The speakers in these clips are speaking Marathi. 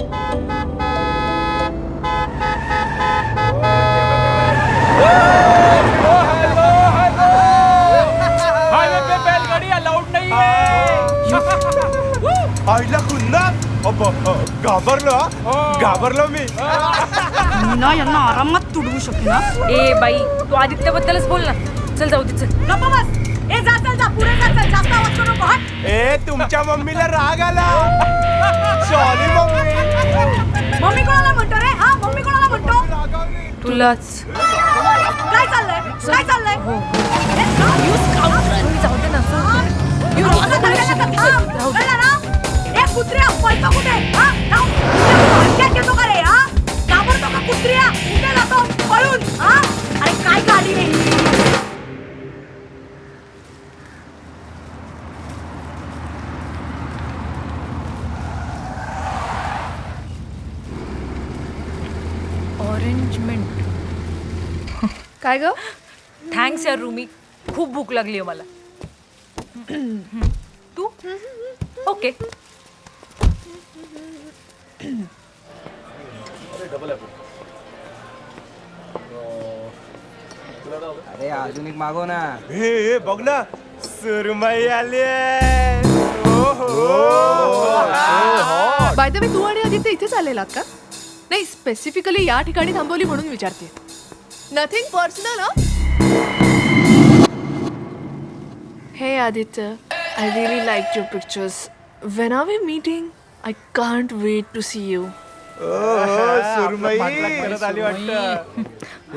आईला कुंदा अप, अ, घाबरलो हा? घाबरलो मी। मीना यांना आरामात तुडवू शकेन हा? ए बाई तू आदित्यबद्दलच बोल ना. चल जाऊ दे चल. गप्प बस. ए जा चल जा पुढे जा चल जास्त आवाज करू हट ए तुमच्या मम्मीला राग आला सॉरी मम्मी मम्मी कोणाला म्हणतो रे हा मम्मी कोणाला म्हणतो तुलाच काय चाललंय काय चाललंय ए, थांब. जाऊ दे ना सोड. थांब. राहू दे. कळलं ना? ए, कुत्र्या, पळतो कुठे? हा? कुत्र्या, का रे, हा? घाबरतो का कुत्र्या? काय ग? थँक्स यार रुमी खूप भूक लागली आहे मला. तू? ओके अरे अजून एक मागव ना. हे हे, बघ ना. सुरमई आली बाय द वे तू आणि आदित्य इथेच आलेलात का? नाही स्पेसिफिकली या ठिकाणी थांबवली म्हणून विचारते nothing personal hey Aditya I really like your pictures when are we meeting I can't wait to see you सुरमई। करत आली वाटत.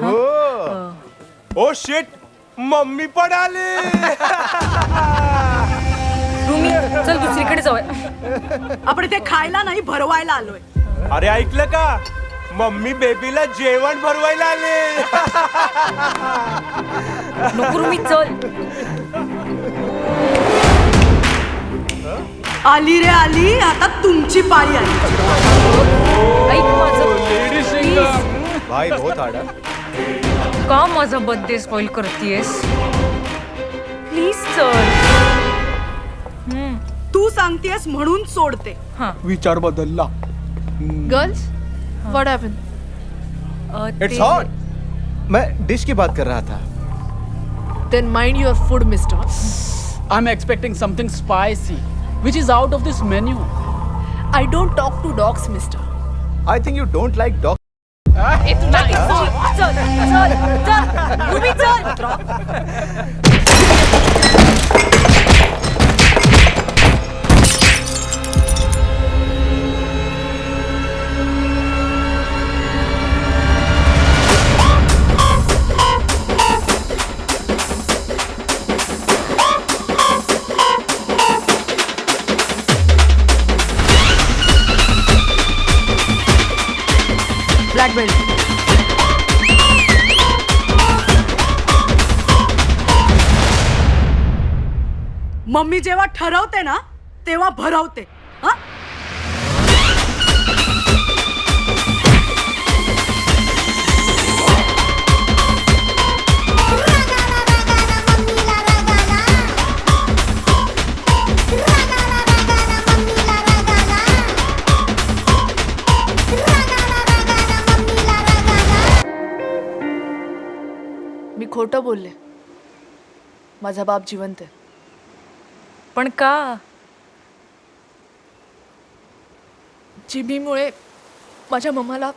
हो। ओ शिट मम्मी पण आली. रुमी चल दुसरीकडे जाऊया. आपण ते खायला नाही भरवायला आलोय. अरे ऐकलं का? मम्मी बेबीला जेवण भरवायला आले. नको रुमी चल. आली रे आली. आता तुमची पाळी आली. ऐक माझं. प्लीज भाई बहुत आडा का माझा बर्थडे स्पॉइल करतेस प्लीज चल तू सांगतेस म्हणून सोडते. विचार बदलला. Girls what happen uh, it's ते- हॉट मैं डिश की बात कर रहा था then mind your food mister I'm expecting something spicy, which is out of this menu. I don't talk to dogs mister I think you don't like dog चल चल चल रुमी चल ब्लॅक बेल्ट. मम्मी जेव्हा ठरवते ना तेव्हा भरवते. मी खोटं बोलले. माझा बाप जिवंत आहे. पण का? जिमीमुळे माझ्या मम्माला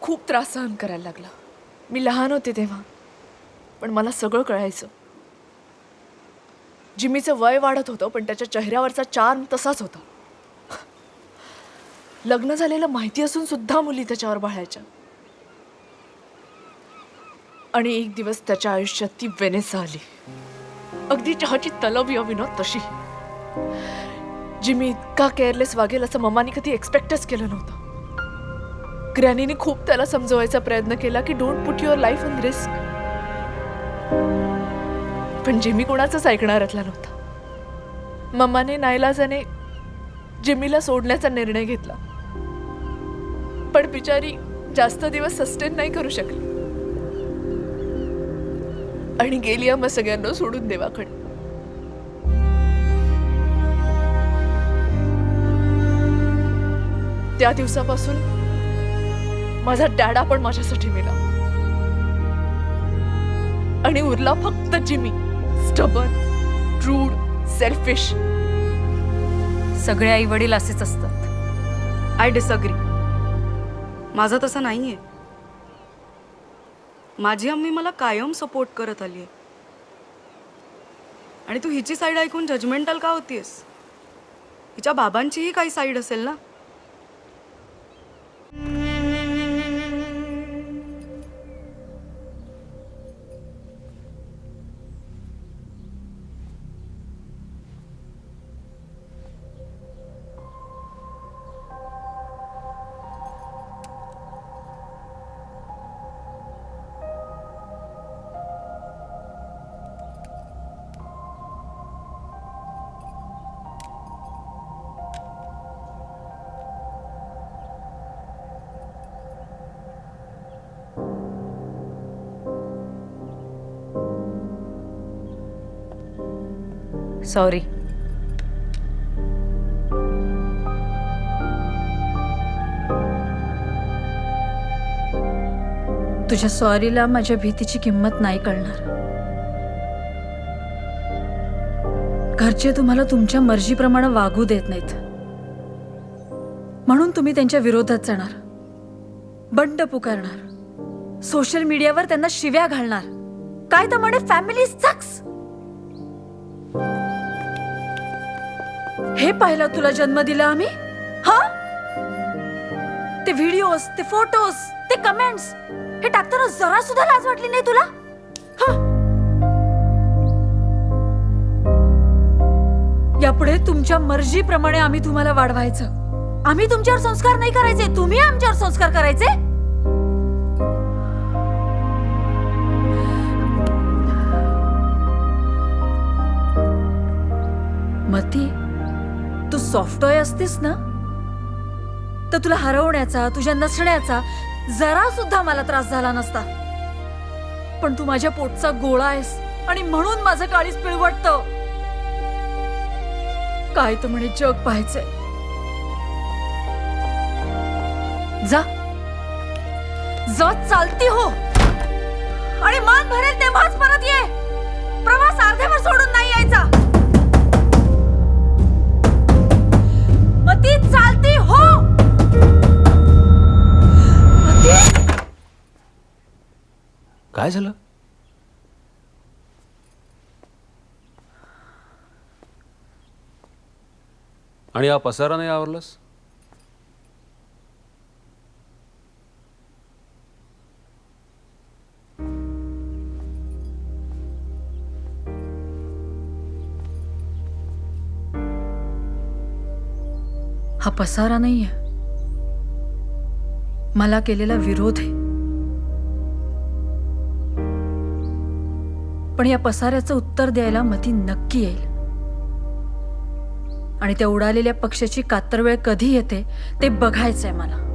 खूप त्रास सहन करायला लागला. मी लहान होते तेव्हा पण मला सगळं कळायचं. जिमीचं वय वाढत होतं पण त्याच्या चेहऱ्यावरचा चार्म तसाच होता. लग्न झालेलं माहिती असून सुद्धा मुली त्याच्यावर बाळायच्या. आणि एक दिवस त्याच्या आयुष्यात ती वेनेसा आली. अगदी चहाची तलब या विनोद तशी. जिमी इतका केअरलेस वागेल असं मम्मानी कधी एक्सपेक्टच केलं नव्हतं. ग्रॅनीने खूप त्याला समजवायचा प्रयत्न केला की don't put your life on risk पण जिमी कोणाचंच ऐकणारातला नव्हता. मम्माने नाईलाजाने जिमीला सोडण्याचा निर्णय घेतला. पण बिचारी जास्त दिवस सस्टेन नाही करू शकली. आणि गेली आम्हा सगळ्यांना सोडून देवाकडे त्या दिवसापासून माझा डॅडा पण माझ्यासाठी मेला. आणि उरला फक्त जिमी. स्टबन रूड सेल्फिश सगळे आई वडील असेच असतात. आय डिसअग्री माझं तसं नाहीये. माझी आम्ही मला कायम सपोर्ट करत आली आहे आणि तू हिची साईड ऐकून जजमेंटल का होतीयस? हिच्या बाबांचीही काही साईड असेल ना? सॉरी. तुझ्या सॉरीला माझ्या भीतीची किंमत नाही कळणार. घरचे तुम्हाला तुमच्या मर्जीप्रमाणे वागू देत नाहीत. म्हणून तुम्ही त्यांच्या विरोधात जाणार. बंड पुकारणार. सोशल मीडियावर त्यांना शिव्या घालणार. काय तर म्हणे फॅमिली सक्स! हे पाहिलं तुला जन्म दिला आम्ही? हा? ते व्हिडिओज ते फोटोज ते कमेंट्स हे टाकताना जरा सुद्धा लाज वाटली नाही तुला? यापुढे तुमच्या मर्जीप्रमाणे आम्ही तुम्हाला वाढवायचं. आम्ही तुमच्यावर संस्कार नाही करायचे तुम्ही आमच्यावर संस्कार करायचे? मती सॉफ्टॉय सॉफ्टवेअर असतीस ना? तर तुला हरवण्याचा तुझ्या नसण्याचा जरा सुद्धा मला त्रास झाला नसता. पण तू माझ्या पोटचा गोळा आहेस आणि म्हणून माझं काळीच पिळवटत. काय तर म्हणे जग पाहायचंय. जा. जा चालती हो. आणि मान भरेल तेव्हाच परत ये. प्रवास अर्धेवर सोडून नाही काय झालं? आणि हा पसारा नाही आवरलास? हा पसारा नाहीये. मला केलेला विरोध आहे. पण या पसाऱ्याचं उत्तर द्यायला मती नक्की येईल. आणि त्या उडालेल्या पक्षाची कातरवेळ कधी येते ते बघायचंय मला.